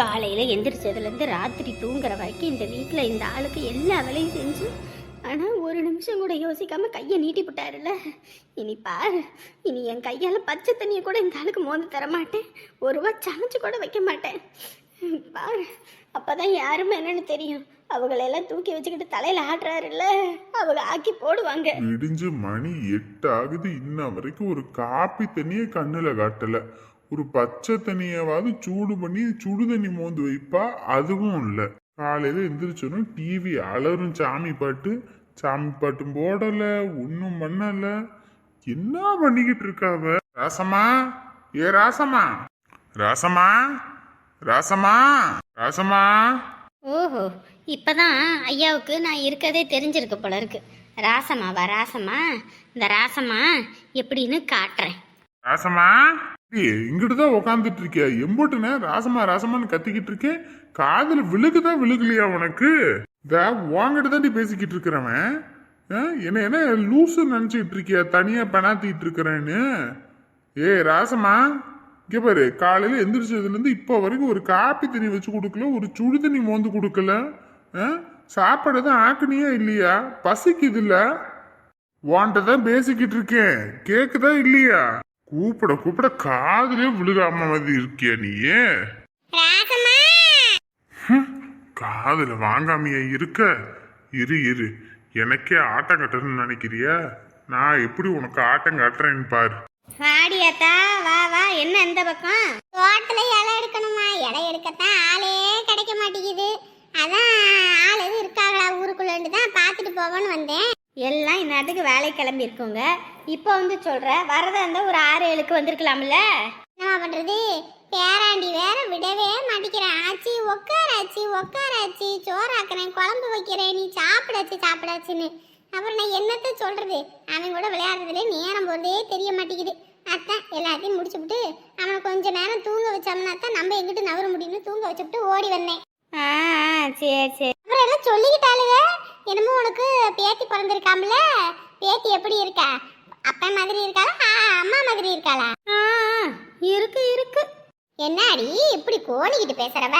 காலையில் எந்திரிச்சதுலேருந்து ராத்திரி தூங்குற வரைக்கும் இந்த வீட்டில் இந்த ஆளுக்கு எல்லா வேலையும் செஞ்சு ஆனால் ஒரு நிமிஷம் கூட யோசிக்காமல் கையை நீட்டி விட்டாருல்ல. இனி பாரு இனி என் கையால் பச்சை தண்ணியை கூட இந்த ஆளுக்கு மோந்து தர மாட்டேன். ஒரு ரூபா சமைச்சு கூட வைக்க மாட்டேன். பாரு அப்பதான் யாருமே என்னன்னு தெரியும். அவங்களெல்லாம் தூக்கி வச்சுக்கிட்டு தலையில ஆடுறாருல்ல அவங்க ஆக்கி போடுவாங்க. விடிஞ்சு மணி எட்டு ஆகுது இன்ன வரைக்கும் ஒரு காப்பி தண்ணியே கண்ணில் காட்டல. ஒரு பச்சை தண்ணியாவது சூடு பண்ணி சுடு தண்ணி மோந்து வைப்பா அதுவும் இல்ல. காலையில எந்திரிச்சோன்னு டிவி அலரும் சாமி பாட்டு சாமி பாட்டும் போடல ஒன்னும் பண்ணல. என்ன பண்ணிக்கிட்டு இருக்காவ ராசமா ஏ ராசமா ராசமா ராசமா ராசமா ஓஹோ இப்பதான் ஐயாவுக்கு நான் இருக்கதே தெரிஞ்சிருக்கு போல இருக்கு ராசமாவா ராசமா இந்த ராசமா எப்படின்னு காட்டுறேன். ராசமா இங்கிட்டு தான் உக்காந்துட்டு இருக்கிய எம்போட்டுனே ராசமா ராசமான்னு கத்திக்கிட்டு இருக்கேன் காதில் விழுகுதா விழுகலையா உனக்கு? இந்த வாங்கிட்டு தான் பேசிக்கிட்டு இருக்கிறவன். ஆ, என்ன என்ன லூசு நினச்சிக்கிட்டு இருக்கியா தனியாக பெணாத்திக்கிட்டு இருக்கிறேன்னு. ஏ ராசமா இங்கே பாரு காலையில் எந்திரிச்சதுலேருந்து இப்போ வரைக்கும் ஒரு காப்பி தண்ணி வச்சு கொடுக்கல ஒரு சுடு தண்ணி மோந்து கொடுக்கல. ஆ? சாப்பாடு தான் ஆக்குனியா இல்லையா? பசிக்குது இல்லை உன்கிட்ட தான் பேசிக்கிட்டு இருக்கேன் கேக்குதா இல்லையா? கூப்பிட கூப்பிட காதுலயே விழுகாம மாதிரி இருக்கியா நீ காதுல வாங்காமையா இருக்க? இரு இரு. எனக்கே ஆட்டம் கட்டணும்னு நினைக்கிறியா? நான் எப்படி உனக்கு ஆட்டம் காட்டுறேன்னு பாரு. வாடியாத்தா வா வா. என்ன இந்த பக்கம்? தோட்டத்துல இலை எடுக்கணுமா? இலை எடுக்கத்தான் ஆளே கிடைக்க மாட்டேங்குது. அதான் ஆள் எதுவும் இருக்காங்களா? ஊருக்குள்ளேருந்து தான் பார்த்துட்டு போவோன்னு வந்தேன். எல்லாம் இந்நேரத்துக்கு வேலை கிளம்பி இருக்குங்க இப்போ வந்து சொல்ற வரதா இருந்தா ஒரு ஆறு ஏழுக்கு வந்திருக்கலாம்ல? என்ன பண்றது? பேராண்டி வேற விடவே மாட்டேங்கிறேன். ஆச்சி உக்காராச்சி உக்காராச்சி. சோறாக்குறேன் குழம்பு வைக்கிறேன். நீ சாப்பிடாச்சு சாப்பிடாச்சுன்னு. அப்புறம் நான் என்னத்த சொல்றது? அவன் கூட விளையாடுறதுல நேரம் போறதே தெரிய மாட்டேங்குது. அதான் எல்லாத்தையும் முடிச்சுப்புட்டு அவனை கொஞ்ச நேரம் தூங்க வச்சோம்னா தான் நம்ம எங்கிட்டு நவர முடியும்னு தூங்க வச்சுப்புட்டு ஓடி வந்தேன். சரி சரி. அப்புறம் எல்லாம் சொல்லிக்கிட்டாளுங்க. என்னமோ உனக்கு பேத்தி பிறந்திருக்காம்ல? பேத்தி எப்படி இருக்கா? அப்பா மாதிரி இருக்காளா? அம்மா மாதிரி இருக்காளா? இருக்கு இருக்கு. என்னடி இப்படி கோணிக்கிட்டு பேசுறவ?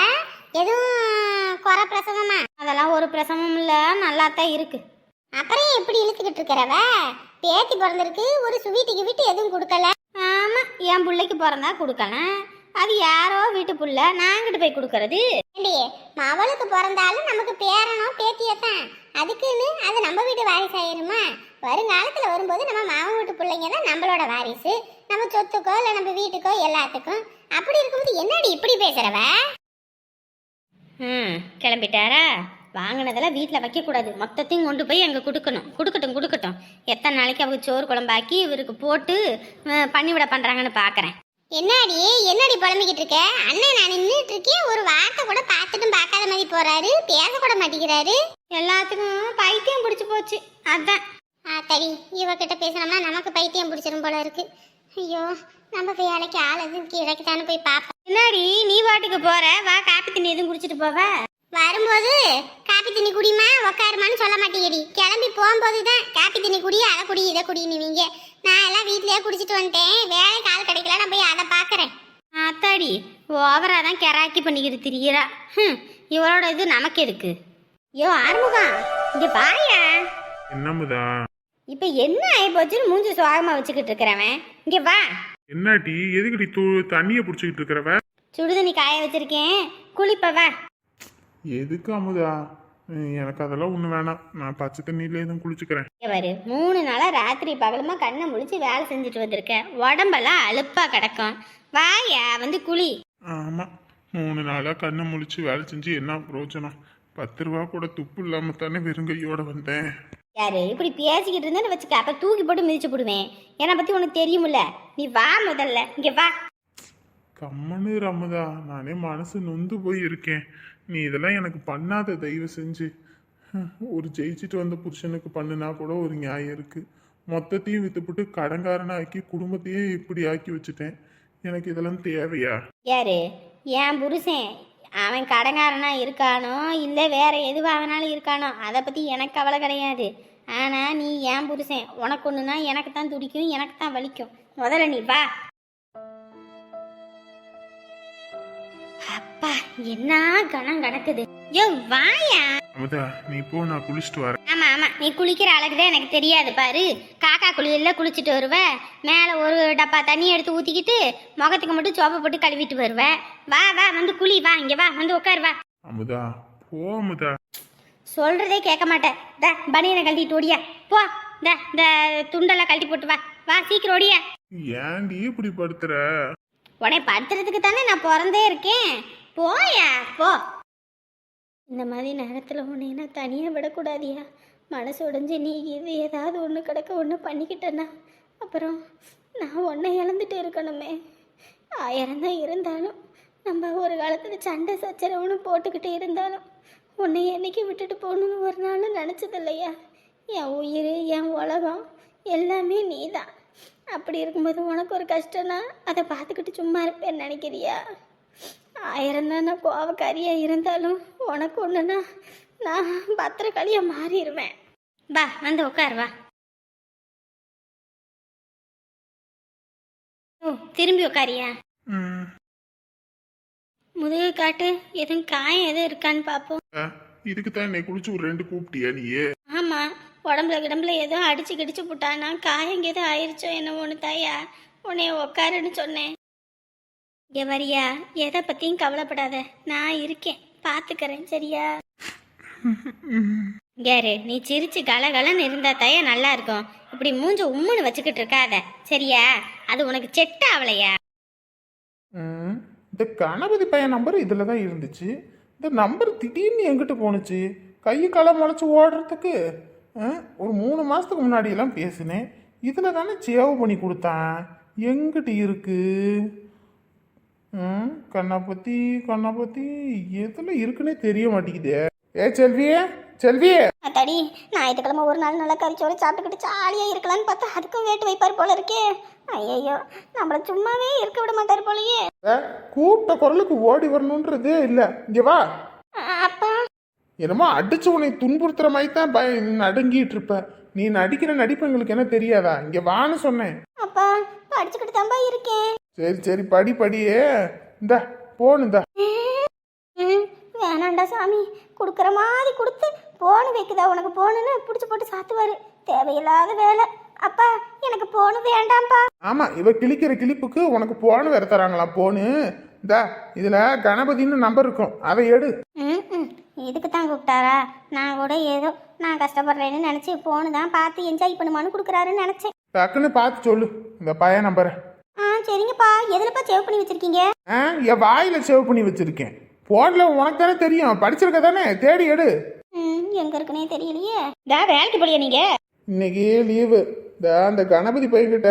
எதுவும் குறை பிரசவமா? அதெல்லாம் ஒரு பிரசவம் இல்ல நல்லா தான் இருக்கு. அப்புறம் ஏன் இப்படி இழுத்துக்கிட்டு இருக்கிறவ? பேத்தி பிறந்திருக்கு ஒரு சுவீட்டுக்கு வீட்டு எதுவும் கொடுக்கல. ஆமா என் பிள்ளைக்கு பிறந்தா கொடுக்கலாம் அது யாரோ வீட்டு புள்ள நாங்கிட்டு போய் கொடுக்கறது. மவளுக்கு பிறந்தாலும் நமக்கு பேரனோ பேத்தியோ தான் அதுக்குன்னு அது நம்ம வீட்டு வாரிசு ஆயிருமா வருங்காலத்துல வரும்போது நம்ம மாமன் வீட்டு பிள்ளைங்க தான் நம்மளோட வாரிசு. நம்ம சொத்துக்கோ இல்லை நம்ம வீட்டுக்கோ எல்லாத்துக்கும். அப்படி இருக்கும்போது என்னடி இப்படி பேசுறவ? ம் கிளம்பிட்டாரா? வாங்கினதெல்லாம் வீட்டில் வைக்கக்கூடாது. மொத்தத்தையும் கொண்டு போய் அங்கே கொடுக்கணும். கொடுக்கட்டும் கொடுக்கட்டும். எத்தனை நாளைக்கு அவங்க சோறு குழம்பாக்கி இவருக்கு போட்டு பண்ணிவிட பண்ணுறாங்கன்னு பார்க்குறேன் என்னடி? என்னடி புலம்பிக்கிட்டு இருக்க? அண்ணன் நான் நின்றுட்டு இருக்கேன். ஒரு வார்த்தை கூட பார்த்துட்டும் பார்க்காத மாதிரி போறாரு. பேச கூட மாட்டேங்கிறாரு. எல்லாத்துக்கும் பைத்தியம் பிடிச்சி போச்சு. அதான். தடி இவகிட்ட பேசினோம்னா நமக்கு பைத்தியம் பிடிச்சிரும் போல இருக்கு. ஐயோ நம்ம வேலைக்கு ஆள் எதுவும் கிடைக்குதான்னு போய் பார்ப்போம் என்னடி நீ வாட்டுக்கு போற? வா காப்பி தண்ணி எதுவும் குடிச்சிட்டு போவ. வரும்போது காப்பி தண்ணி குடிமா உக்காருமான்னு சொல்ல மாட்டேங்கடி. கிளம்பி போகும்போது தான் காப்பி தண்ணி குடி அதை குடி இதை குடின்னு நான் எல்லாம் வீட்லயே குடிச்சிட்டு வந்துட்டேன். வேலைக்கு ஆள் கிடைக்கல நான் போய் அதை பார்க்கறேன் அத்தாடி ஓவரா தான் கெராக்கி பண்ணிக்கிட்டு திரியிறா. ஹம், இவளோட இது நமக்கு எதுக்கு? ஐயோ ஆறுமுகம் இங்க பாயா என்னமுதா இப்ப என்ன ஆகி போச்சுன்னு மூஞ்சி சுவாகமா வச்சுக்கிட்டு இருக்கிறவன்? இங்க வா. என்னடி? எதுக்கடி தூ தண்ணியை பிடிச்சிக்கிட்டு இருக்கிறவ? சுடுதண்ணி காய வச்சிருக்கேன். குளிப்ப வா. எதுக்கு அமுதா? எனக்கு அதெல்லாம் ஒண்ணு வேணாம். நான் பச்சை தண்ணியில எதுவும் குளிச்சுக்கிறேன். இங்க பாரு மூணு நாளா ராத்திரி பகலுமா கண்ணை முழிச்சு வேலை செஞ்சுட்டு வந்திருக்க. உடம்பெல்லாம் அலுப்பா கிடக்கும். வாயா வந்து குளி. ஆமா மூணு நாளா கண்ணை முழிச்சு வேலை செஞ்சு என்ன பிரயோஜனம்? பத்து ரூபா கூட துப்பு இல்லாம தானே வெறுங்கையோட வந்தேன். யாரு? இப்படி பேசிக்கிட்டு இருந்தேன்னு வச்சுக்க அப்ப தூக்கி போட்டு மிதிச்சு போடுவேன் என்னை பத்தி உனக்கு தெரியுமில்ல நீ வா முதல்ல. இங்க வா. கம்மனு ரமுதா நானே மனசு நொந்து போய் இருக்கேன் நீ இதெல்லாம் எனக்கு பண்ணாத தயவு செஞ்சு. ஒரு ஜெயிச்சிட்டு வந்த புருஷனுக்கு பண்ணுனா கூட ஒரு நியாயம் இருக்கு. மொத்தத்தையும் வித்துப்புட்டு கடங்காரனா ஆக்கி குடும்பத்தையே இப்படி ஆக்கி வச்சுட்டேன். எனக்கு இதெல்லாம் தேவையா? யாரு? என் புருஷன். அவன் கடங்காரனா இருக்கானோ இல்லை வேற எதுவாகனாலும் இருக்கானோ அதை பற்றி எனக்கு கவலை கிடையாது. ஆனால் நீ ஏன் புருஷன்? உனக்கு ஒன்றுனா எனக்கு தான் துடிக்கும் எனக்கு தான் வலிக்கும். முதல்ல நீ வா. அப்பா அப்பா என்ன கணம் கிடக்குது யோ வாயா. அமுதா நீ போ நான் குளிச்சுட்டு வரேன். ஆமா ஆமா. நீ குளிக்கிற அழகுதான் எனக்கு தெரியாது பாரு. காக்கா குளியல்ல குளிச்சுட்டு வருவ. மேல ஒரு டப்பா தண்ணி எடுத்து ஊத்திக்கிட்டு முகத்துக்கு மட்டும் சோப்பை போட்டு கழுவிட்டு வருவ. வா வா வந்து குளி வா இங்க வா வந்து உட்காரு வா. அமுதா போ அமுதா. சொல்றதே கேட்க மாட்டேன். த பனியனை கழட்டிட்டு ஓடியா. போ இந்த இந்த துண்டெல்லாம் கழட்டி போட்டு வா. வா சீக்கிரம் ஓடியா. ஏன்டி இப்படி படுத்துற? உடனே படுத்துறதுக்கு தானே நான் பிறந்தே இருக்கேன். போயா போ. இந்த மாதிரி நேரத்தில் உன்னை நான் தனியாக விடக்கூடாதியா? மனசு உடைஞ்சு நீ இது ஏதாவது ஒன்று கிடக்க ஒன்று பண்ணிக்கிட்டேன்னா அப்புறம் நான் உன்னை இழந்துட்டு இருக்கணுமே. ஆயிரம் தான் இருந்தாலும் நம்ம ஒரு காலத்தில் சண்டை சச்சரவுன்னு போட்டுக்கிட்டு இருந்தாலும் உன்னை என்னைக்கு விட்டுட்டு போகணுன்னு ஒரு நாளும் நினச்சது இல்லையா? என் உயிர் என் உலகம் எல்லாமே நீ தான் அப்படி இருக்கும்போது உனக்கு ஒரு கஷ்டம்னா அதை பார்த்துக்கிட்டு சும்மா இருப்பேன்னு நினைக்கிறியா? ஆயிரம் தான் கோவக்காரியாக இருந்தாலும் உனக்கு ஒன்றுனா நான் பத்திரக்காளியாக மாறிடுவேன். வா வந்து உட்கார் வா. ஓ திரும்பி உட்காரியா. முதுகு காட்டு எதுவும் காயம் எதுவும் இருக்கான்னு பார்ப்போம் இதுக்கு தான் என்னை குளிச்சு ஒரு ரெண்டு கூப்பிட்டியா நீயே? ஆமாம் உடம்புல கிடம்புல ஏதோ அடிச்சு கிடிச்சு போட்டானா காயம் எதுவும் ஆயிருச்சோ என்னமோன்னு தாயா? உன்னைய உக்காருன்னு சொன்னேன். இங்கே வரியா? எதை பற்றியும் கவலைப்படாத. நான் இருக்கேன். பார்த்துக்கிறேன் சரியா? கேரு நீ சிரிச்சு கலகலன்னு இருந்தா தாயா நல்லா இருக்கும். இப்படி மூஞ்ச உம்முன்னு வச்சுக்கிட்டு இருக்காத. சரியா? அது உனக்கு செட் ஆகலையா ம், இந்த கணபதி பையன் நம்பர் இதில் தான் இருந்துச்சு. இந்த நம்பர் திடீர்னு எங்கிட்டு போணுச்சு. கை காலை முளைச்சி ஓடுறதுக்கு. ஒரு மூணு மாதத்துக்கு முன்னாடியெல்லாம் பேசினேன். இதில் தானே சேவ் பண்ணி கொடுத்தான். இருக்கு? இருக்கு ம் கண்ணாப்பத்தி கண்ணாப்பத்தி எதில் இருக்குன்னே தெரிய மாட்டேங்குதே. ஏ செல்வியே செல்வியே அத்தாடி ஞாயிற்றுக்கிழமை ஒரு நாள் நல்லா கறிச்சோறு சாப்பிட்டுக்கிட்டு ஜாலியாக இருக்கலாம்னு பார்த்தா அதுக்கும் வேட்டு வைப்பார் போல இருக்கே. ஐயோ நம்மள சும்மாவே இருக்க விட மாட்டார் போலயே. கூப்பிட்ட குரலுக்கு ஓடி வரணுன்றதே இல்லை. இங்கே வா. அப்பா. என்னமோ அடிச்சு உன்னை துன்புறுத்துற மாதிரி தான் பய நடுங்கிட்டு இருப்ப. நீ நடிக்கிற நடிப்பு எங்களுக்கு என்ன தெரியாதா? இங்க வான்னு சொன்னேன். அப்பா படிச்சுக்கிட்டு தான்பா இருக்கேன். சரி சரி படி படியே. இந்த ம், வேணாண்டா சாமி. கொடுக்குற மாதிரி கொடுத்து போனு வைக்குதா உனக்கு போனுன்னு பிடிச்சி போட்டு சாத்துவாரு. தேவையில்லாத வேலை. அப்பா எனக்கு போனு வேண்டாம்ப்பா. ஆமா இவ கிழிக்கிற கிளிப்புக்கு உனக்கு போன்னு வேற தராங்களாம் போன்னு இந்த இதுல கணபதின்னு நம்பர் இருக்கும். அதை எடு. இதுக்கு தான் கூப்பிட்டாரா? நான் கூட ஏதோ நான் கஷ்டப்படுறேன்னு நினச்சி போனு தான் பார்த்து என்ஜாய் பண்ணுமான்னு கொடுக்குறாருன்னு நினச்சேன். டக்குன்னு பார்த்து சொல்லு. இந்த பையன் நம்பரை சரிங்கப்பா எதுலப்பா சேவ் பண்ணி வச்சிருக்கீங்க? ஆ என் வாயில சேவ் பண்ணி வச்சிருக்கேன். போன்ல உனக்கு தானே தெரியும். படிச்சிருக்க தானே? தேடி எடு. ம் எங்க இருக்குனே தெரியலையே. டா வேலைக்கு போலியா நீங்க? இன்னைக்கு லீவு. இந்த அந்த கணபதி பையன்கிட்ட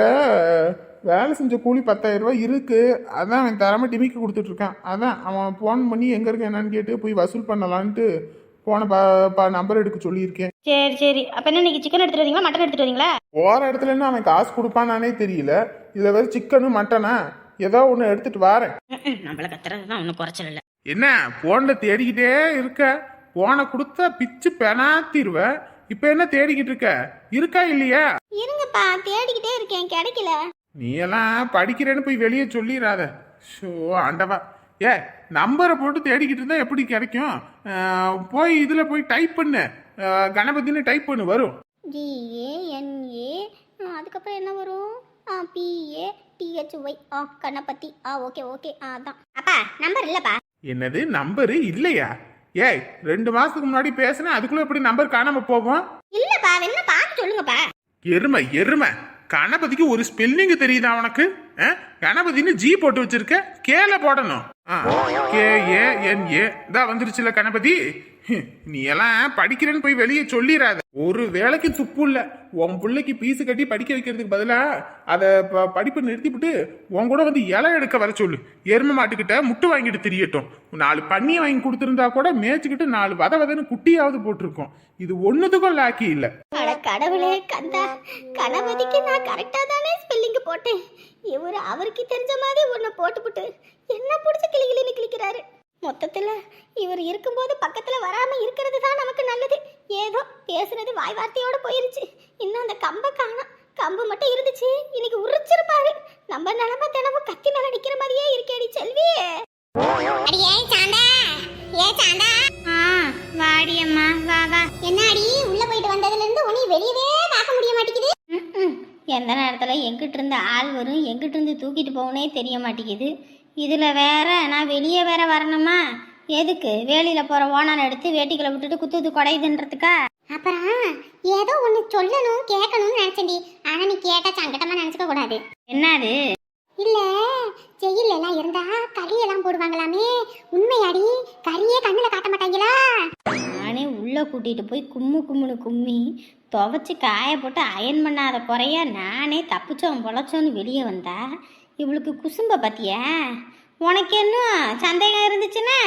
வேலை செஞ்ச கூலி பத்தாயிரம் ரூபாய் இருக்கு. அதான் அவன் தரம டிமிக்கு கொடுத்துட்டு இருக்கான். அதான் அவன் ஃபோன் பண்ணி எங்க இருக்க என்னன்னு கேட்டு போய் வசூல் பண்ணலான்ட்டு போன ப ப நம்பர் எடுக்க சொல்லியிருக்கேன். சரி சரி. அப்ப என்ன இன்னைக்கு சிக்கன் எடுத்துட்டு வரீங்களா மட்டன் எடுத்துட்டு வரீங்களா போற இடத்துல என்ன அவன் காசு கொடுப்பானானே தெரியல. இதுல வேற சிக்கனு மட்டனா ஏதோ ஒன்று எடுத்துட்டு வாரேன். நம்மள கத்துறது தான் ஒன்றும் குறைச்சல் இல்லை. என்ன? போன்ல தேடிக்கிட்டே இருக்க. போனை கொடுத்தா பிச்சு பெனாத்திருவ இப்ப என்ன தேடிக்கிட்டு இருக்க? இருக்கா இல்லையா? இருங்கப்பா தேடிக்கிட்டே இருக்கேன் கிடைக்கல. நீ எல்லாம் படிக்கிறேன்னு போய் வெளியே சொல்லிடாத ஷோ ஆண்டவா. ஏ நம்பரை போட்டு தேடிக்கிட்டு இருந்தா எப்படி கிடைக்கும்? போய் இதுல போய் டைப் பண்ணு. கணபதினு டைப் பண்ணு வரும். ஜிஏஎன்ஏ அதுக்கப்புறம் என்ன வரும்? ஆ பிஏ டிஹெச்ஒய் ஆ கண்ணப்பத்தி ஆ ஓகே ஓகே ஆ அதான். அப்பா நம்பர் இல்லப்பா. என்னது நம்பரு இல்லையா? ஏய் ரெண்டு மாசத்துக்கு முன்னாடி பேசினேன் அதுக்குள்ள எப்படி நம்பர் காணாம போகும்? இல்லப்பா வேணா பார்த்து சொல்லுங்கப்பா. எருமை எருமை. கணபதிக்கு ஒரு ஸ்பெல்லிங் தெரியுதா உனக்கு? அஹ்? கணபதின்னு ஜி போட்டு வச்சிருக்க. கேல போடணும். கே ஏ என் ஏ தான் வந்துருச்சுல கணபதி? நீ எல்லாம் படிக்கிறேன்னு போய் வெளியே சொல்லிடாத ஒரு வேலைக்கு துப்பு இல்ல. உன் பிள்ளைக்கு பீஸ் கட்டி படிக்க வைக்கிறதுக்கு பதிலா அதை ப- படிப்பு நிறுத்திவிட்டு உன் கூட வந்து இலை எடுக்க வர சொல்லு. எருமை மாட்டுக்கிட்ட முட்டு வாங்கிட்டு திரியட்டும். நாலு பன்னியை வாங்கி கொடுத்துருந்தா கூட மேய்ச்சிக்கிட்டு நாலு வத வதன்னு குட்டியாவது போட்டிருக்கோம். இது ஒண்ணுத்துக்கும் லாக்கி இல்ல. கடவுளே கந்தா. கணபதிக்கு நான் கரெக்டா தானே ஸ்பெல்லிங் போட்டேன். இவர் அவருக்கு தெரிஞ்ச மாதிரி ஒன்ன போட்டுப்புட்டு என்ன பிடிச்ச கிளிகளின்னு கிளிக்கிறாரு. மொத்தத்துல இவர் இருக்கும்போது பக்கத்துல வராம இருக்கிறது தான் நமக்கு நல்லது. ஏதோ பேசுறது வாய் வார்த்தையோட போயிருச்சு. இன்னும் அந்த கம்ப காணோம். கம்பு மட்டும் இருந்துச்சு. இன்னைக்கு உரிச்சிருப்பாரு. நம்ம நிலம தினமும் கத்தி மேல நிக்கிற மாதிரியே இருக்கேடி செல்வி. அடியே சாந்தா. ஏ சாந்தா. ஆ வாடி அம்மா வா வா. என்ன அடி உள்ள போயிட்டு வந்ததுல இருந்து உன்னை வெளியவே பார்க்க முடிய மாட்டேங்குது. எந்த நேரத்தில் எங்கிட்ட இருந்து ஆள் வரும் எங்கிட்ட இருந்து தூக்கிட்டு போகணே தெரிய மாட்டேங்குது. இதில் வேற நான் வெளியே வேற வரணுமா? எதுக்கு? வேலியில் போகிற ஓனான் எடுத்து வேட்டிகளை விட்டுட்டு குத்துது குடையுதுன்றதுக்கா? அப்புறம் ஏதோ ஒன்று சொல்லணும் கேட்கணும்னு நினச்சேன்டி. ஆனால் நீ கேட்டால் சங்கடமாக நினச்சிக்க கூடாது. என்னது? இல்ல ஜெயில எல்லாம் இருந்தா கறி எல்லாம் போடுவாங்களாமே. உண்மையாடி கறியே கண்ணுல காட்ட மாட்டாங்களா? நானே உள்ள கூட்டிட்டு போய் கும்மு கும்முன்னு கும்மி துவைச்சு காய போட்டு அயன் பண்ணாத குறைய நானே தப்பிச்சோம் பொழைச்சோன்னு வெளியே வந்தா இவளுக்கு குசும்ப பத்தியா? உனக்கு என்ன சந்தேகம் இருந்துச்சுன்னா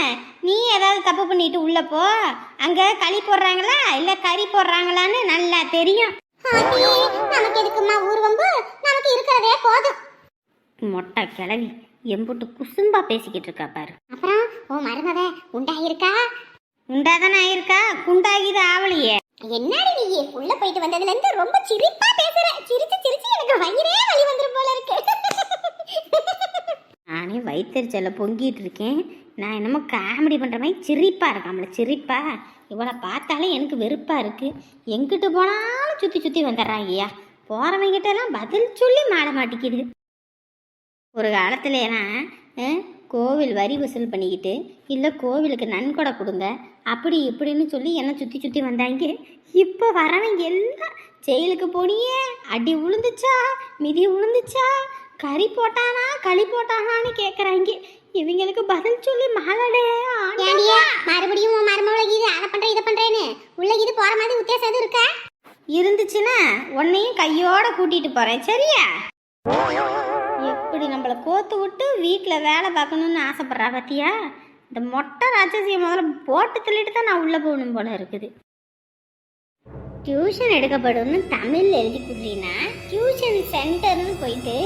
நீ ஏதாவது தப்பு பண்ணிட்டு உள்ள போ. அங்க களி போடுறாங்களா? இல்ல கறி போடுறாங்களான்னு நல்லா தெரியும். நமக்கு எதுக்குமா ஊர் வம்பு? நமக்கு இருக்கிறதே போதும். மொட்டை கிளவி எம்புட்டு குசும்பா பேசிக்கிட்டு இருக்கா பாரு. அப்புறம் ஓ மருமவ உண்டாயிருக்கா? உண்டாதானே ஆயிருக்கா? குண்டாகிது ஆவலியே. என்னடி நீ? உள்ள போயிட்டு வந்ததுல இருந்து ரொம்ப சிரிப்பா பேசுற. சிரிச்சு சிரிச்சு எனக்கு வயிறே வலி வந்துரும் போல இருக்கு. நானே வயிற்றுச்சல பொங்கிட்டு இருக்கேன் நான் என்னமோ காமெடி பண்ணுற மாதிரி சிரிப்பாக இருக்காமல சிரிப்பா. இவளை பார்த்தாலே எனக்கு வெறுப்பாக இருக்குது எங்கிட்டு போனாலும் சுற்றி சுற்றி வந்துடுறான் ஐயா. போகிறவங்கிட்டலாம் எல்லாம் பதில் சொல்லி மாட மாட்டேங்குது ஒரு காலத்துல கோவில் வரி வசூல் பண்ணிக்கிட்டு இல்லை கோவிலுக்கு நன்கொடை கொடுங்க அப்படி இப்படின்னு சொல்லி என்னை சுற்றி சுற்றி வந்தாங்க. இப்போ வரவங்க எல்லாம் ஜெயிலுக்கு போனியே அடி உளுந்துச்சா மிதி உளுந்துச்சா கறி போட்டானா களி போட்டானான்னு கேட்குறாங்க இவங்களுக்கு பதில் சொல்லி மாலடே மறுபடியும் மருமகளை இது அதை பண்றேன் இதை பண்றேன்னு. உள்ள இது போற மாதிரி உத்தேசம் எதுவும் இருக்கா? இருந்துச்சுன்னா உன்னையும் கையோட கூட்டிட்டு போறேன் சரியா? எப்படி நம்மளை கோத்து விட்டு வீட்டில் வேலை பார்க்கணும்னு ஆசைப்படுறா பாத்தியா? இந்த மொட்டை ராட்சசியை முதல்ல போட்டு தள்ளிட்டு தான் நான் உள்ளே போகணும் போல இருக்குது. டியூஷன் எடுக்கப்படும்னு தமிழ் எழுதி கொடுத்தீங்கன்னா டியூஷன் சென்டர்னு போயிட்டு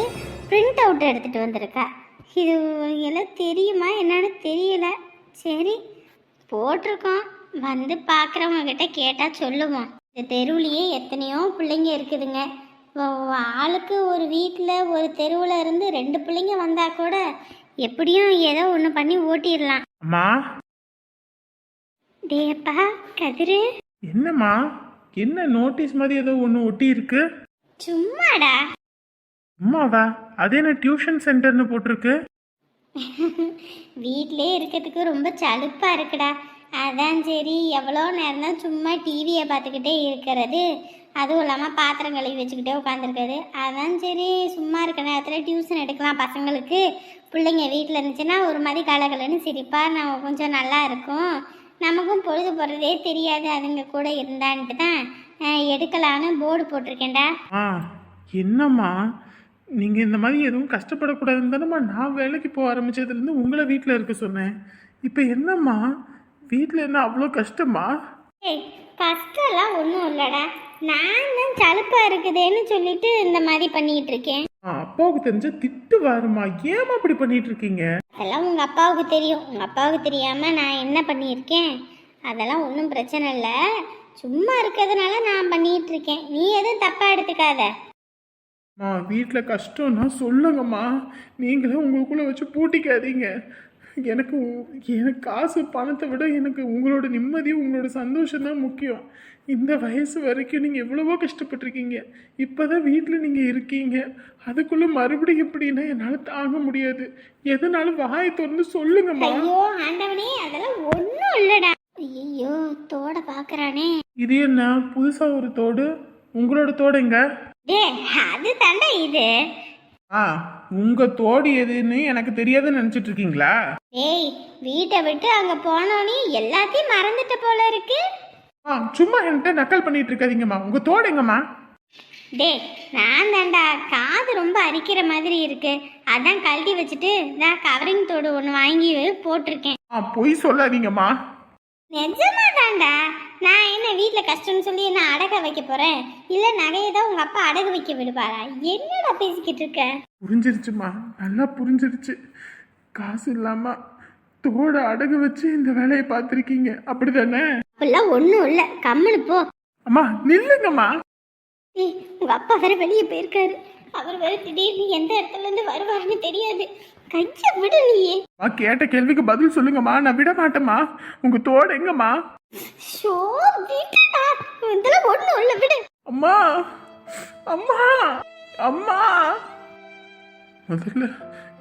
பிரிண்ட் அவுட் எடுத்துகிட்டு வந்திருக்கா. இது எல்லாம் தெரியுமா? என்னன்னு தெரியல. சரி போட்டிருக்கோம். வந்து பார்க்குறவங்க கிட்ட கேட்டால் சொல்லுவோம். இந்த தெருவுலையே எத்தனையோ பிள்ளைங்க இருக்குதுங்க. ஆளுக்கு ஒரு வீட்டில் ஒரு தெருவில் இருந்து ரெண்டு பிள்ளைங்க வந்தால் கூட எப்படியும் ஏதோ ஒன்று பண்ணி ஓட்டிடலாம். அம்மா? டேப்பா கதிரு. என்னம்மா? என்ன நோட்டீஸ் மாதிரி ஏதோ ஒன்று ஒட்டி இருக்கு சும்மாடா. அம்மாவா? அது என்ன டியூஷன் சென்டர்னு போட்டிருக்கு? வீட்டிலே இருக்கிறதுக்கு ரொம்ப சலுப்பா இருக்குடா. அதான் சரி எவ்வளோ நேரம் தான் சும்மா டிவியை பார்த்துக்கிட்டே இருக்கிறது. அதுவும் இல்லாமல் பாத்திரம் கழுவி வச்சுக்கிட்டே உட்காந்துருக்குது அதான் சரி சும்மா இருக்க நேரத்தில் டியூஷன் எடுக்கலாம் பசங்களுக்கு. பிள்ளைங்க வீட்டில் இருந்துச்சுன்னா ஒரு மாதிரி கலகலன்னு சிரிப்பா நம்ம கொஞ்சம் நல்லா இருக்கும். நமக்கும் பொழுது போடுறதே தெரியாது அதுங்க கூட இருந்தான்ட்டு தான் எடுக்கலான்னு போர்டு போட்டிருக்கேன்டா. என்னம்மா? நீங்கள் இந்த மாதிரி எதுவும் கஷ்டப்படக்கூடாதுன்னு தானேம்மா நான் வேலைக்கு போக ஆரம்பிச்சதுலேருந்து உங்களை வீட்டில் இருக்க சொன்னேன். இப்போ என்னம்மா? வீட்டில் என்ன அவ்வளோ கஷ்டமா? ஏய் கஷ்டம்லாம் ஒன்றும் இல்லைடா. நான் தான் சலுப்பா இருக்குதேன்னு சொல்லிட்டு இந்த மாதிரி பண்ணிட்டு இருக்கேன். அப்பாவுக்கு தெரிஞ்ச திட்டு வாருமா ஏமா அப்படி பண்ணிட்டு இருக்கீங்க? அதெல்லாம் உங்கள் அப்பாவுக்கு தெரியும். உங்கள் அப்பாவுக்கு தெரியாமல் நான் என்ன பண்ணியிருக்கேன்? அதெல்லாம் ஒன்றும் பிரச்சனை இல்லை. சும்மா இருக்கிறதுனால நான் பண்ணிட்டு இருக்கேன். நீ எதுவும் தப்பாக எடுத்துக்காத. அம்மா வீட்டில் கஷ்டம்னா சொல்லுங்கம்மா. நீங்களே உங்களுக்குள்ளே வச்சு பூட்டிக்காதீங்க. எனக்கு எனக்கு காசு பணத்தை விட எனக்கு உங்களோட நிம்மதி உங்களோட சந்தோஷம் தான் முக்கியம். இந்த வயசு வரைக்கும் நீங்கள் எவ்வளவோ கஷ்டப்பட்டிருக்கீங்க. இப்போ தான் வீட்டில் நீங்கள் இருக்கீங்க. அதுக்குள்ளே மறுபடியும் எப்படின்னா என்னால் தாங்க முடியாது. எதனாலும் வாயை திறந்து சொல்லுங்கம்மா. ஐயோ ஆண்டவனே அதெல்லாம் ஒன்றும் இல்லைடா. ஐயோ தோட பார்க்குறானே இது என்ன புதுசாக ஒரு தோடு? உங்களோட தோடுங்க டே அது தாண்டா இது. ஆ உங்கள் தோடு எதுன்னு எனக்கு தெரியாதுன்னு நினச்சிட்டு இருக்கீங்களா? டேய் வீட்டை விட்டு அங்கே போனோன்னே எல்லாத்தையும் மறந்துட்ட போல இருக்கு. ஆ சும்மா என்கிட்ட நக்கல் பண்ணிட்டு இருக்காதீங்கம்மா. உங்க தோடு எங்கம்மா? டேய் நான் தாண்டா காது ரொம்ப அரிக்கிற மாதிரி இருக்கு. அதான் கழட்டி வச்சுட்டு நான் கவரிங் தோடு ஒன்று வாங்கி போட்டிருக்கேன். ஆ பொய் சொல்லாதீங்கம்மா. நிஜமா தாண்டா? நான் என்ன வீட்டில் கஷ்டம்னு சொல்லி என்ன அடக வைக்க போறேன்? இல்லை நகையை தான் உங்க அப்பா அடகு வைக்க விடுவாரா? என்னடா பேசிக்கிட்டு இருக்க? புரிஞ்சிருச்சுமா. நல்லா புரிஞ்சிருச்சு. காசு இல்லாம தோட அடகு வச்சு இந்த வேலையை பார்த்துருக்கீங்க. அப்படிதானே? அப்படிலாம் ஒன்றும் இல்லை. கம்முனு போ. அம்மா நில்லுங்கம்மா. ஏய் உங்க அப்பா வேற வெளியே போயிருக்காரு. அவர் வேற திடீர்னு எந்த இடத்துல இருந்து வருவாருன்னு தெரியாது. கைய விடு நீயே அம்மா கேட்ட கேள்விக்கு பதில் சொல்லுங்கம்மா. நான் விட மாட்டேம்மா உங்க தோடு எங்கம்மா? ஷோ இதெல்லாம் ஒண்ணும் இல்ல விடு. அம்மா அம்மா அம்மா. முதல்ல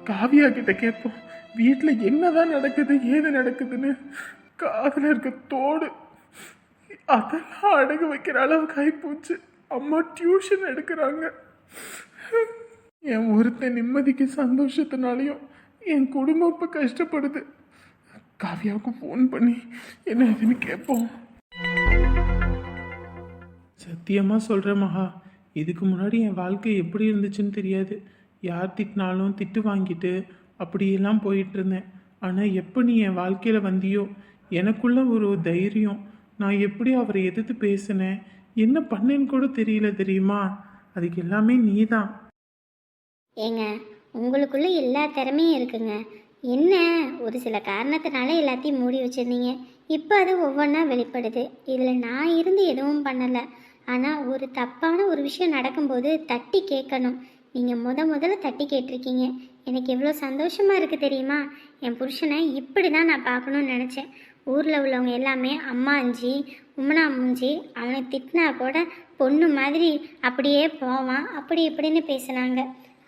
காவியா கிட்ட கேட்போம். வீட்டுல என்னதான் நடக்குது ஏது நடக்குதுன்னு. காதுல இருக்க தோடு. அதெல்லாம் அடகு வைக்கிற அளவுக்கு ஆயிப்போச்சு. அம்மா டியூஷன் எடுக்கிறாங்க. என் ஒருத்தன் நிம்மதிக்கு சந்தோஷத்தினாலையும் என் குடும்பம் இப்போ கஷ்டப்படுது. காவியாவுக்கு ஃபோன் பண்ணி என்ன இதுன்னு கேட்போம் சத்தியமாக சொல்கிறேன் மகா. இதுக்கு முன்னாடி என் வாழ்க்கை எப்படி இருந்துச்சுன்னு தெரியாது. யார் திட்டினாலும் திட்டு வாங்கிட்டு அப்படியெல்லாம் போயிட்டு இருந்தேன். ஆனால் எப்போ நீ என் வாழ்க்கையில் வந்தியோ? எனக்குள்ள ஒரு தைரியம். நான் எப்படி அவரை எதிர்த்து பேசினேன்? என்ன பண்ணேன்னு கூட தெரியல தெரியுமா? அதுக்கு எல்லாமே நீ தான் ஏங்க உங்களுக்குள்ள எல்லா திறமையும் இருக்குங்க. என்ன? ஒரு சில காரணத்தினால எல்லாத்தையும் மூடி வச்சுருந்தீங்க. இப்போ அது ஒவ்வொன்றா வெளிப்படுது. இதில் நான் இருந்து எதுவும் பண்ணலை. ஆனால் ஒரு தப்பான ஒரு விஷயம் நடக்கும்போது தட்டி கேட்கணும். நீங்கள் முத முதல்ல தட்டி கேட்டிருக்கீங்க. எனக்கு எவ்வளோ சந்தோஷமாக இருக்குது தெரியுமா? என் புருஷனை இப்படி தான் நான் பார்க்கணும்னு நினச்சேன். ஊரில் உள்ளவங்க எல்லாமே அம்மா அஞ்சி உம்மனா மூஞ்சி அவனை திட்டினா கூட பொண்ணு மாதிரி அப்படியே போவான். அப்படி இப்படின்னு பேசுனாங்க.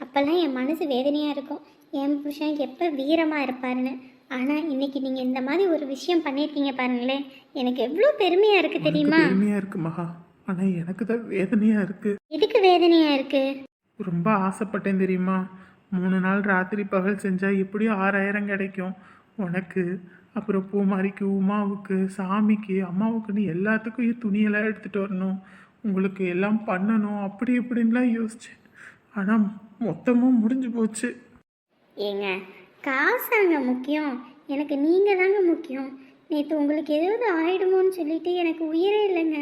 அப்போல்லாம் என் மனசு வேதனையாக இருக்கும். என் புருஷன் எப்போ வீரமாக இருப்பாருன்னு. ஆனால் இன்னைக்கு நீங்கள் இந்த மாதிரி ஒரு விஷயம் பண்ணியிருக்கீங்க பாருங்களேன். எனக்கு எவ்வளோ பெருமையாக இருக்குது தெரியுமா? பெருமையாக இருக்கு மகா. ஆனால் எனக்கு தான் வேதனையாக இருக்கு. எதுக்கு வேதனையாக இருக்குது ரொம்ப ஆசைப்பட்டேன் தெரியுமா? மூணு நாள் ராத்திரி பகல் செஞ்சால் எப்படியும் ஆறாயிரம் கிடைக்கும். உனக்கு அப்புறம் பூமாரிக்கு உமாவுக்கு சாமிக்கு அம்மாவுக்குன்னு எல்லாத்துக்கும் துணியெல்லாம் எடுத்துகிட்டு வரணும். உங்களுக்கு எல்லாம் பண்ணணும் அப்படி இப்படின்லாம் யோசிச்சேன். ஆனால் மொத்தமும் முடிஞ்சு போச்சு. ஏங்க காசாங்க முக்கியம். எனக்கு நீங்கள் தாங்க முக்கியம். நேற்று உங்களுக்கு ஏதாவது ஆயிடுமோன்னு சொல்லிட்டு எனக்கு உயிரே இல்லைங்க.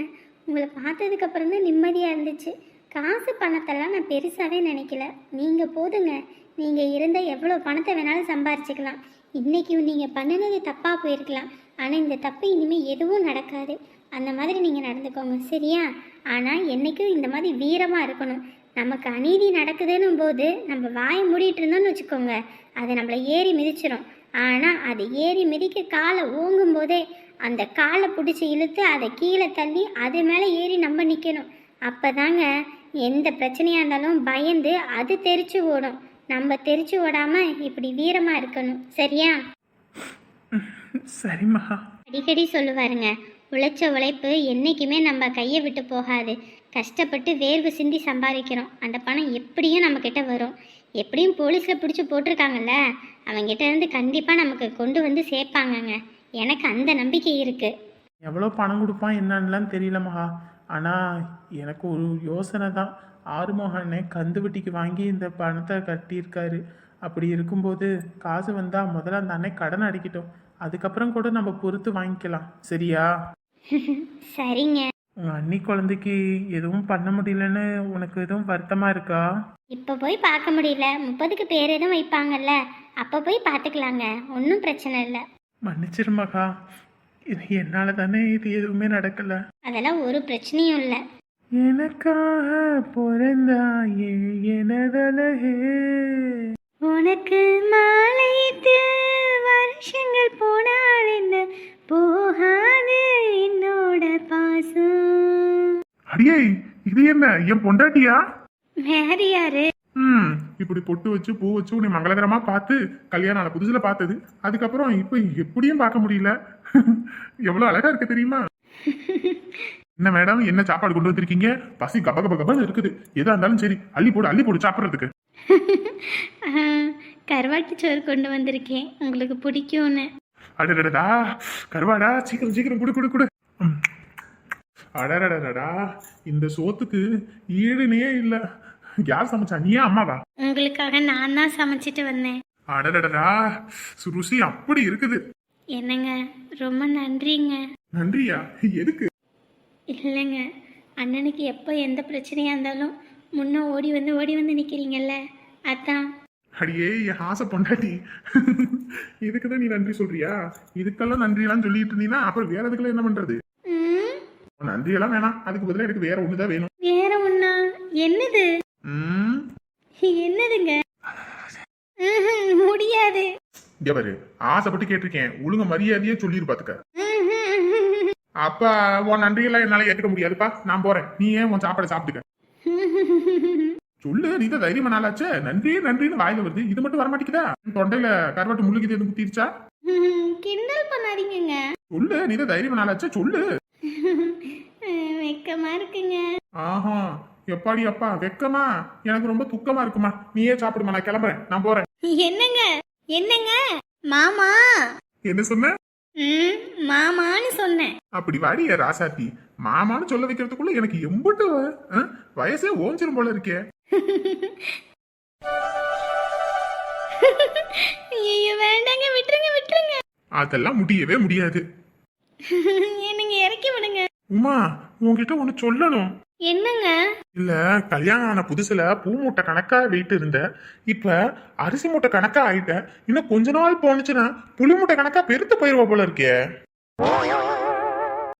உங்களை பார்த்ததுக்கப்புறம் தான் நிம்மதியாக இருந்துச்சு. காசு பணத்தெல்லாம் நான் பெருசாகவே நினைக்கல. நீங்கள் போதுங்க. நீங்கள் இருந்த எவ்வளோ பணத்தை வேணாலும் சம்பாரிச்சுக்கலாம். இன்றைக்கி நீங்கள் பண்ணினது தப்பாக போயிருக்கலாம். ஆனால் இந்த தப்பு இனிமேல் எதுவும் நடக்காது. அந்த மாதிரி நீங்கள் நடந்துக்கோங்க. சரியா? ஆனால் என்றைக்கும் இந்த மாதிரி வீரமாக இருக்கணும். நமக்கு அநீதி நடக்குதுன்னும் போது நம்ம வாயை மூடிட்டு இருந்தோம்னு வச்சுக்கோங்க அது நம்மளை ஏறி மிதிச்சிடும் ஆனால் அது ஏறி மிதிக்க காலை ஓங்கும் போதே அந்த காலை பிடிச்சி இழுத்து அதை கீழே தள்ளி அது மேலே ஏறி நம்ம நிற்கணும் அப்போதாங்க எந்த பிரச்சனையாக இருந்தாலும் பயந்து அது தெரிச்சு ஓடும். நம்ம தெரிச்சு ஓடாமல் இப்படி வீரமாக இருக்கணும். சரியா? சரி மகா. அடிக்கடி சொல்லுவாருங்க உழைச்ச உழைப்பு என்றைக்குமே நம்ம கையை விட்டு போகாது. கஷ்டப்பட்டு வேர்வு சிந்தி சம்பாதிக்கிறோம். அந்த பணம் எப்படியும் நம்மக்கிட்ட வரும். எப்படியும் போலீஸில் பிடிச்சி போட்டிருக்காங்கல்ல அவங்ககிட்ட இருந்து கண்டிப்பாக நமக்கு கொண்டு வந்து சேர்ப்பாங்கங்க. எனக்கு அந்த நம்பிக்கை இருக்குது எவ்வளோ பணம் கொடுப்பான் என்னன்னுலாம் தெரியல மகா. ஆனால் எனக்கு ஒரு யோசனை தான். ஆறுமுகனே கந்து வட்டிக்கு வாங்கி இந்த பணத்தை கட்டியிருக்காரு. அப்படி இருக்கும்போது காசு வந்தால் முதல்ல அந்த அன்னை கடன் அடிக்கட்டும். அதுக்கப்புறம் கூட நம்ம பொறுத்து வாங்கிக்கலாம். சரியா? சரிங்க. உங்கள் அண்ணி குழந்தைக்கு எதுவும் பண்ண முடியலன்னு உனக்கு எதுவும் வருத்தமாக இருக்கா? இப்போ போய் பார்க்க முடியல. முப்பதுக்கு பேர் எதுவும் வைப்பாங்கல்ல. அப்போ போய் பார்த்துக்கலாங்க. ஒன்றும் பிரச்சனை இல்லை. மன்னிச்சிரு மகா. இது என்னால் தானே இது எதுவுமே நடக்கலை. அதெல்லாம் ஒரு பிரச்சனையும் இல்லை. எனக்காக பிறந்தாயே எனதழகே. உனக்கு மாலையிட்டு வருஷங்கள் போனால் என்ன? போகாது என்னோட பாசம். அடியே இது என்ன? என் பொண்டாட்டியா? வேற யாரு ம் இப்படி பொட்டு வச்சு பூ வச்சு உன்னை மங்களகரமா பார்த்து கல்யாணம் ஆன புதுசுல பார்த்தது. அதுக்கப்புறம் இப்போ எப்படியும் பார்க்க முடியல. எவ்வளவு அழகா இருக்கு தெரியுமா? என்ன மேடம் என்ன சாப்பாடு கொண்டு வந்திருக்கீங்க? பசி கப கப கபன்னு இருக்குது. எதா இருந்தாலும் சரி அள்ளி போடு அள்ளி போடு சாப்பிட்றதுக்கு. கருவாட்டு சோறு கொண்டு வந்திருக்கேன். உங்களுக்கு பிடிக்கும்னு. அடடடா கருவாடா சீக்கிரம் சீக்கிரம் குடு குடு குடு. அடடடடா இந்த சோத்துக்கு ஈடுனே இல்ல. யார் சமைச்சா நீயா அம்மாவா? உங்களுக்காக நான் தான் சமைச்சிட்டு வந்தேன். அடடடடா ருசி அப்படி இருக்குது. என்னங்க ரொம்ப நன்றிங்க. நன்றியா? எதுக்கு? இல்லைங்க அண்ணனுக்கு எப்போ எந்த பிரச்சனையாக இருந்தாலும் முன்ன ஓடி வந்து ஓடி வந்து நிற்கிறீங்கல்ல அதான். அடியே என் ஆசை பொண்டாட்டி. இதுக்கு தான் நீ நன்றி சொல்றியா? இதுக்கெல்லாம் நன்றி எல்லாம் சொல்லிட்டு இருந்தீங்கன்னா அப்புறம் வேற எதுக்கெல்லாம் என்ன பண்றது? நன்றி எல்லாம் வேணாம். அதுக்கு பதிலா எனக்கு வேற ஒண்ணுதான் வேணும். வேற ஒண்ணா? என்னது? ம்ஹும், முடியாது. இங்க பாரு ஆசைப்பட்டு கேட்டிருக்கேன். ஒழுங்க மரியாதையே சொல்லிரு பாத்துக்க. அப்ப உன் நன்றியெல்லாம் என்னால ஏத்துக்க முடியாதுப்பா. நான் போறேன். நீ ஏன் உன் சாப்பாடை சாப்பிட்டுக்க? சொல்லு நீ தான் தைரியமா நாளாச்சே நன்றியே நன்றின்னு வாயில வருது. இது மட்டும் வர மாட்டேங்குதா தொண்டையில கருவாட்டு முள்ளுக்கு எதுவும் குத்திருச்சா? கிண்டல் பண்ணாதீங்கங்க. சொல்லு நீ தான் தைரியமா நாளாச்சே சொல்லு. வெக்கமா இருக்குங்க. ஆஹா எப்பாடி அப்பா வெக்கமா? எனக்கு ரொம்ப துக்கமா இருக்குமா. நீயே சாப்பிடுமா நான் கிளம்புறேன். நான் போறேன். என்னங்க? என்னங்க? மாமா? என்ன சொன்ன? மாமான்னு சொன்னேன். அப்படி வாடி ராசாத்தி. மாமான்னு சொல்ல வைக்கிறதுக்குள்ள எனக்கு எம்பிட்டு வயசே ஓஞ்சிரும் போல இருக்கே. ஐயோ வேண்டாங்க விட்டுருங்க விட்டுருங்க. அதெல்லாம் முடியவே முடியாது. என்னங்க இறக்கி விடுங்க. உமா உன்கிட்ட ஒண்ணு சொல்லணும். என்னங்க? இல்ல கல்யாணம் ஆன புதுசுல பூ மூட்டை கணக்கா வெயிட் இருந்த. இப்ப அரிசி மூட்டை கணக்கா ஆயிட்ட. இன்னும் கொஞ்ச நாள் போனுச்சுன்னா புளி மூட்டை கணக்கா பெருத்து போயிருவ போல இருக்கே.